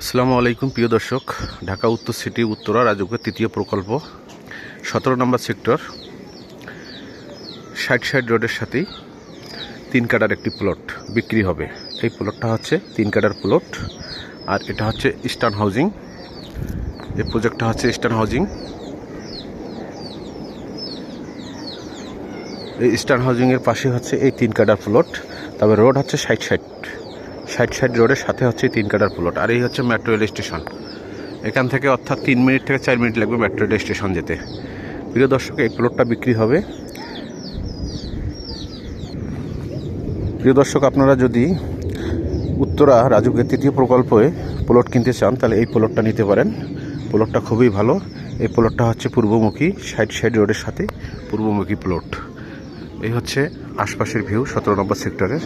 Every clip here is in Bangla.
আসসালামু আলাইকুম, প্রিয় দর্শক। ঢাকা উত্তর সিটি, উত্তরা রাজুকের তৃতীয় প্রকল্প, সতেরো নম্বর সেক্টর, ষাট ষাট রোডের সাথেই তিন কাটার একটি প্লট বিক্রি হবে। এই প্লটটা হচ্ছে তিন কাটার প্লট, আর এটা হচ্ছে ইস্টার্ন হাউজিং। এই প্রজেক্টটা হচ্ছে ইস্টার্ন হাউজিং। এই ইস্টার্ন হাউজিংয়ের পাশে হচ্ছে এই তিন কাটার প্লট, তবে রোড হচ্ছে ষাট ষাট। ষাট ষাট রোডের সাথে হচ্ছে তিন কাটার প্লট। আর এই হচ্ছে মেট্রো রেল স্টেশন এখান থেকে অর্থাৎ তিন মিনিট থেকে চার মিনিট লাগবে মেট্রো রেল স্টেশন যেতে। প্রিয় দর্শক, এই প্লটটা বিক্রি হবে। প্রিয় দর্শক, আপনারা যদি উত্তরা রাজুকের তৃতীয় প্রকল্পে প্লট কিনতে চান, তাহলে এই প্লটটা নিতে পারেন। প্লটটা খুবই ভালো। এই প্লটটা হচ্ছে পূর্বমুখী সাইড সাইড রোডের সাথে পূর্বমুখী প্লট। এই হচ্ছে আশপাশের ভিউ সতেরো নম্বর সেক্টরের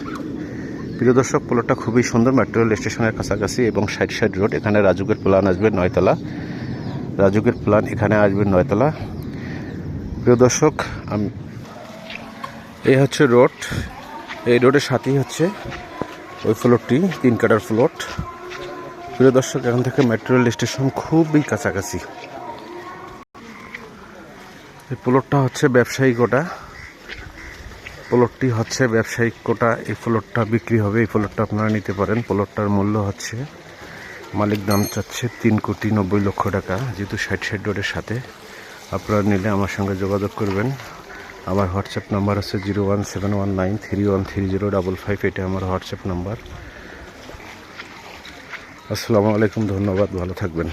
প্রিয় দর্শক, প্লটটা খুবই সুন্দর মেট্রো রেল স্টেশনের কাছাকাছি এবং সাইড সাইড রোড। এখানে রাজুকের প্ল্যান আসবে নয়তলা। রাজুকের প্ল্যান এখানে আসবে নয়তলা। প্রিয় দর্শক, আমি এই হচ্ছে রোড। এই রোডের সাথেই হচ্ছে ওই ফ্লোরটি, তিন কাটার ফ্লোট। প্রিয় দর্শক, এখান থেকে মেট্রো রেল স্টেশন খুবই কাছাকাছি। এই প্লটটা হচ্ছে ব্যবসায়ী কোটা প্লটটি হচ্ছে ব্যবসায়িক কোটা, এই প্লটটা বিক্রি হবে, এই প্লটটা আপনারা নিতে পারেন। প্লটটার মূল্য হচ্ছে, মালিক দাম চাচ্ছে তিন কোটি নব্বই লক্ষ টাকা, যেহেতু ষাট ষাট রোডের সাথে। আপনারা নিলে আমার সঙ্গে যোগাযোগ করবেন। আমার হোয়াটসঅ্যাপ নাম্বার হচ্ছে zero one seven one nine three one three zero double five, এটা আমার হোয়াটসঅ্যাপ নাম্বার। আসসালামু আলাইকুম, ধন্যবাদ, ভালো থাকবেন।